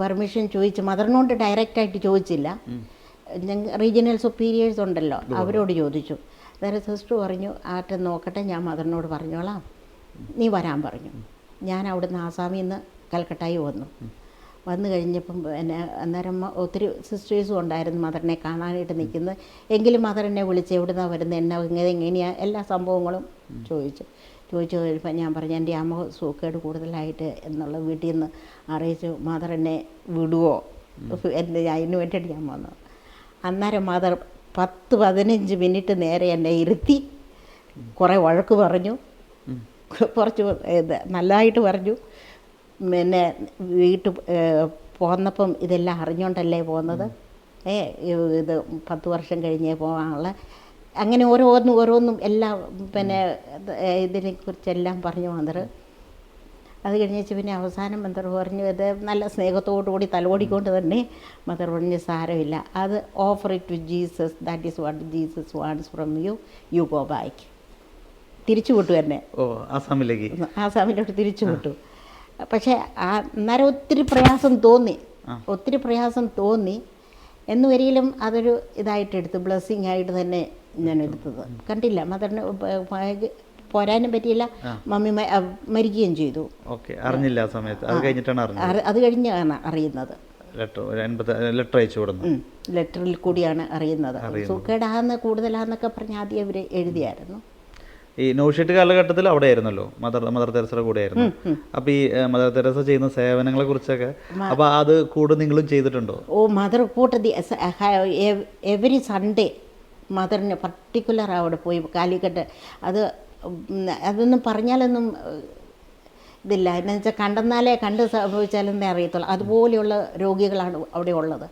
പെർമിഷൻ ചോദിച്ച് മദറിനോട് ഡയറക്റ്റായിട്ട് ചോദിച്ചില്ല. ഞങ്ങൾ റീജിയണൽ സുപ്പീരിയേഴ്സ് ഉണ്ടല്ലോ അവരോട് ചോദിച്ചു. അന്നേരം സിസ്റ്റർ പറഞ്ഞു ആറ്റം നോക്കട്ടെ ഞാൻ മദറിനോട് പറഞ്ഞോളാം. നീ വരാൻ പറഞ്ഞു. ഞാൻ അവിടുന്ന് ആസാമിൽ നിന്ന് കൽക്കട്ടായി വന്നു. വന്നു കഴിഞ്ഞപ്പം എന്നെ അന്നേരം ഒത്തിരി സിസ്റ്റേഴ്സും ഉണ്ടായിരുന്നു മദറിനെ കാണാനായിട്ട് നിൽക്കുന്നത്. എങ്കിലും മദർ എന്നെ വിളിച്ച് എവിടുന്നാണ് വരുന്നത് എന്നെ ഇങ്ങനെ എങ്ങനെയാ എല്ലാ സംഭവങ്ങളും ചോദിച്ചു. ചോദിച്ചു കഴിഞ്ഞപ്പോൾ ഞാൻ പറഞ്ഞു എന്റെ അമ്മ സൂക്കേട് കൂടുതലായിട്ട് എന്നുള്ള വീട്ടിൽ നിന്ന് അറിയിച്ചു മദർ എന്നെ വിടുവോ? എന്റെ അതിന് വേണ്ടിയിട്ട് ഞാൻ വന്നു അന്നേരം മദർ പത്ത് പതിനഞ്ച് മിനിറ്റ് നേരെ എന്നെ ഇരുത്തി കുറേ വഴക്ക് പറഞ്ഞു. കുറച്ച് ഇത് നല്ലതായിട്ട് പറഞ്ഞു. പിന്നെ വീട്ടിൽ പോന്നപ്പം ഇതെല്ലാം അറിഞ്ഞുകൊണ്ടല്ലേ പോകുന്നത് ഏ ഇത് പത്ത് വർഷം കഴിഞ്ഞേ പോകാനുള്ള അങ്ങനെ ഓരോന്നും ഓരോന്നും എല്ലാം പിന്നെ ഇത് ഇതിനെക്കുറിച്ചെല്ലാം പറഞ്ഞു വന്നത് അത് കഴിഞ്ഞേച്ച് പിന്നെ അവസാനം മദർ പറഞ്ഞു ഇത് നല്ല സ്നേഹത്തോടു കൂടി തലോടിക്കൊണ്ട് തന്നെ മദർ പറഞ്ഞു സാരമില്ല. അത് offer it to Jesus. That is what Jesus wants from you. You go back. തിരിച്ചു വിട്ടു എന്നെ. ഓ ആസാമിലേക്ക്. ആസാമിലോട്ട് തിരിച്ചു വിട്ടു. പക്ഷേ ആ അന്നേരം ഒത്തിരി പ്രയാസം തോന്നി. ഒത്തിരി പ്രയാസം തോന്നി. എന്ന് വരിയിലും അതൊരു ഇതായിട്ട് എടുത്തു. ബ്ലെസ്സിങ് ആയിട്ട് തന്നെ ഞാൻ എടുത്തത്. കണ്ടില്ല. മദറിന് പോരാനും പറ്റിയില്ല. മമ്മി മരിക്കുകയും ചെയ്തു. ഓക്കെ. അറിഞ്ഞില്ല ആ സമയത്ത്. അത് കഴിഞ്ഞിട്ടാണ് അത് കഴിഞ്ഞാണ് അറിയുന്നത്. ലെറ്റർ അയച്ചു ലെറ്ററിൽ കൂടിയാണ് അറിയുന്നത്. സുഖേടാന്ന് കൂടുതലാന്നൊക്കെ പറഞ്ഞ് ആദ്യം അവർ എഴുതിയായിരുന്നു. ഈ നോഷീറ്റ് കാലഘട്ടത്തിൽ അവിടെ ആയിരുന്നല്ലോ മദർ മദർ തെരസയുടെ കൂടെ ആയിരുന്നു അപ്പൊ ഈ മദർ തെരസ ചെയ്യുന്ന സേവനങ്ങളെ കുറിച്ചൊക്കെ അപ്പൊ അത് കൂടെ നിങ്ങളും ചെയ്തിട്ടുണ്ടോ? ഓ മദർ കൂട്ടതി എവരി സൺഡേ മദറിന് പർട്ടിക്കുലർ അവിടെ പോയി കാലിക്കട്ട്. അത് അതൊന്നും പറഞ്ഞാലൊന്നും ഇതില്ല. എന്നു വെച്ചാൽ കണ്ടെന്നാലേ കണ്ട് സംഭവിച്ചാലെന്നേ അറിയത്തുള്ളൂ. അതുപോലെയുള്ള രോഗികളാണ് അവിടെ ഉള്ളത്.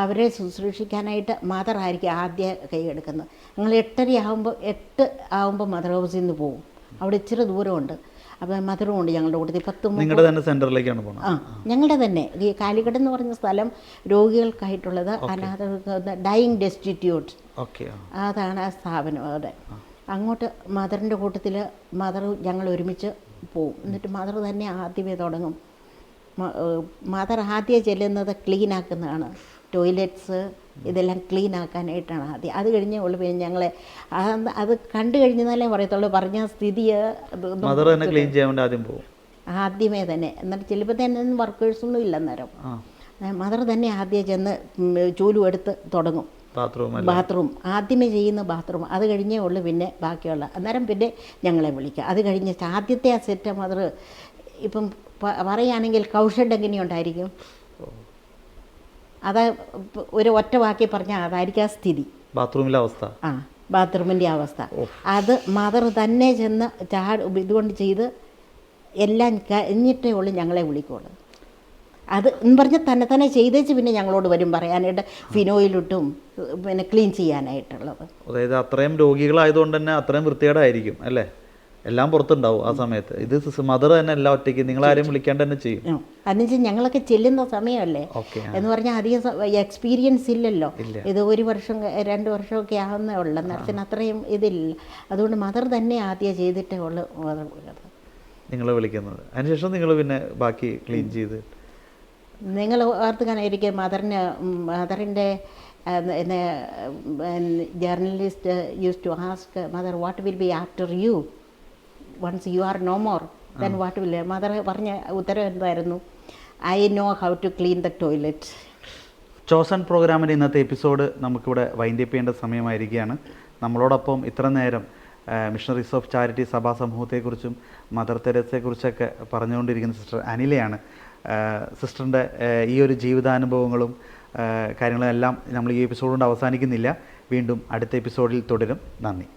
അവരെ ശുശ്രൂഷിക്കാനായിട്ട് മദർ ആയിരിക്കും ആദ്യം കൈയെടുക്കുന്നത്. ഞങ്ങൾ എട്ടര ആകുമ്പോൾ എട്ട് ആകുമ്പോൾ മദർ ഹൗസിൽ നിന്ന് പോകും അവിടെ ഇച്ചിരി ദൂരമുണ്ട്. അപ്പോൾ മധുരവും ഉണ്ട് ഞങ്ങളുടെ കൂട്ടത്തിൽ. പത്ത് നിങ്ങളുടെ തന്നെ സെന്ററിലേക്കാണ് പോകുന്നത് ആ ഞങ്ങളുടെ തന്നെ. ഈ കാലിക്കട്ട് എന്ന് പറഞ്ഞ സ്ഥലം രോഗികൾക്കായിട്ടുള്ളത്. അനാഥർക്ക് ഡൈയിങ് ഡെസ്റ്റിറ്റ്യൂട്ട് ഓക്കെ അതാണ് ആ സ്ഥാപനം അവിടെ. അങ്ങോട്ട് മദറിന്റെ കൂട്ടത്തിൽ മദർ ഞങ്ങൾ ഒരുമിച്ച് പോവും. എന്നിട്ട് മദർ തന്നെ ആദ്യമേ തുടങ്ങും. മദർ ആദ്യം ചെല്ലുന്നത് ക്ലീൻ ആക്കുന്നതാണ്. ടോയ്ലറ്റ്സ് ഇതെല്ലാം ക്ലീൻ ആക്കാനായിട്ടാണ്. ആദ്യം അത് കഴിഞ്ഞേ ഉള്ളു. പിന്നെ ഞങ്ങളെ അത് കണ്ടു കഴിഞ്ഞാലേ പറയത്തുള്ളൂ. പറഞ്ഞ സ്ഥിതി ക്ലീൻ ചെയ്യാൻ ആദ്യം പോകും ആദ്യമേ തന്നെ. എന്നിട്ട് ചിലപ്പോൾ തന്നെ വർക്കേഴ്സൊന്നും ഇല്ല അന്നേരം. മദർ തന്നെ ആദ്യം ചെന്ന് ചൂലും എടുത്ത് തുടങ്ങും. ബാത്റൂം ബാത്റൂം ആദ്യമേ ചെയ്യുന്ന ബാത്റൂം അത് കഴിഞ്ഞേ ഉള്ളൂ പിന്നെ ബാക്കിയുള്ള. അന്നേരം പിന്നെ ഞങ്ങളെ വിളിക്കുക. അത് കഴിഞ്ഞ് ആദ്യത്തെ ആ സെറ്റ് മദർ ഇപ്പം പറയുകയാണെങ്കിൽ കൗഷഡ് എങ്ങനെയുണ്ടായിരിക്കും അത് ഒരു ഒറ്റ വാക്കി പറഞ്ഞാൽ അതായിരിക്കും ആ സ്ഥിതി. ബാത്റൂമിലെ അവസ്ഥ. ആ ബാത്റൂമിന്റെ അവസ്ഥ. അത് മദർ തന്നെ ചെന്ന് ചാട് ഇതുകൊണ്ട് ചെയ്ത് എല്ലാം കഴിഞ്ഞിട്ടേ ഉള്ളൂ ഞങ്ങളെ വിളിക്കുള്ളൂ. അത് എന്ന് പറഞ്ഞാൽ തന്നെ തന്നെ ചെയ്തേച്ച് പിന്നെ ഞങ്ങളോട് വരും പറയാനായിട്ട് ഫിനോയിലിട്ടും പിന്നെ ക്ലീൻ ചെയ്യാനായിട്ടുള്ളത്. അതായത് അത്രയും രോഗികളായതുകൊണ്ട് തന്നെ അത്രയും വൃത്തികേടായിരിക്കും അല്ലേ? എല്ലാം പുറത്തുണ്ടാവും ആ സമയത്ത്. ഇത് മദർ തന്നെ എല്ലാം ഒറ്റയ്ക്ക്. നിങ്ങൾ ആരെയും വിളിക്കാണ്ട് തന്നെ ചെയ്യും. വെച്ചാൽ ഞങ്ങളൊക്കെ ചെല്ലുന്ന സമയമല്ലേ? എന്ന് പറഞ്ഞാൽ അധികം എക്സ്പീരിയൻസ് ഇല്ലല്ലോ. ഇത് ഒരു വർഷം രണ്ട് വർഷമൊക്കെ ആവുന്നേ ഉള്ളൂ. നേരത്തിന് അത്രയും ഇതില്ല. അതുകൊണ്ട് മദർ തന്നെ ആദ്യം ചെയ്തിട്ടേ ഉള്ളൂ നിങ്ങൾ വിളിക്കുന്നത്. അതിനുശേഷം നിങ്ങൾ പിന്നെ ബാക്കി ക്ലീൻ ചെയ്ത്. നിങ്ങൾ ഓർത്തുകാനായിരിക്കും മദറിന് മദറിന്റെ journalist use to ask mother what will be after you once you are no more then what will mother പറഞ്ഞ ഉത്തരം എന്തായിരുന്നു? I know how to clean the toilet chosen പ്രോഗ്രാമിന്റെ ഇന്നത്തെ എപ്പിസോഡ് നമുക്കിവിടെ വൈൻഡപ്പ് ചെയ്യേണ്ട സമയമായിരിക്കുകയാണ്. നമ്മളോടൊപ്പം ഇത്ര നേരം മിഷണറീസ് ഓഫ് ചാരിറ്റി സഭാ സമൂഹത്തെക്കുറിച്ചും മദർ തെരേസയെക്കുറിച്ചൊക്കെ പറഞ്ഞുകൊണ്ടിരിക്കുന്ന സിസ്റ്റർ അനിലയാണ്. സിസ്റ്ററിന്റെ ഈ ഒരു ജീവിതാനുഭവങ്ങളും കാര്യങ്ങളെല്ലാം കാര്യങ്ങളും എല്ലാം നമ്മൾ ഈ എപ്പിസോഡ് കൊണ്ട് അവസാനിക്കുന്നില്ല. വീണ്ടും അടുത്ത എപ്പിസോഡിൽ തുടരും. നന്ദി.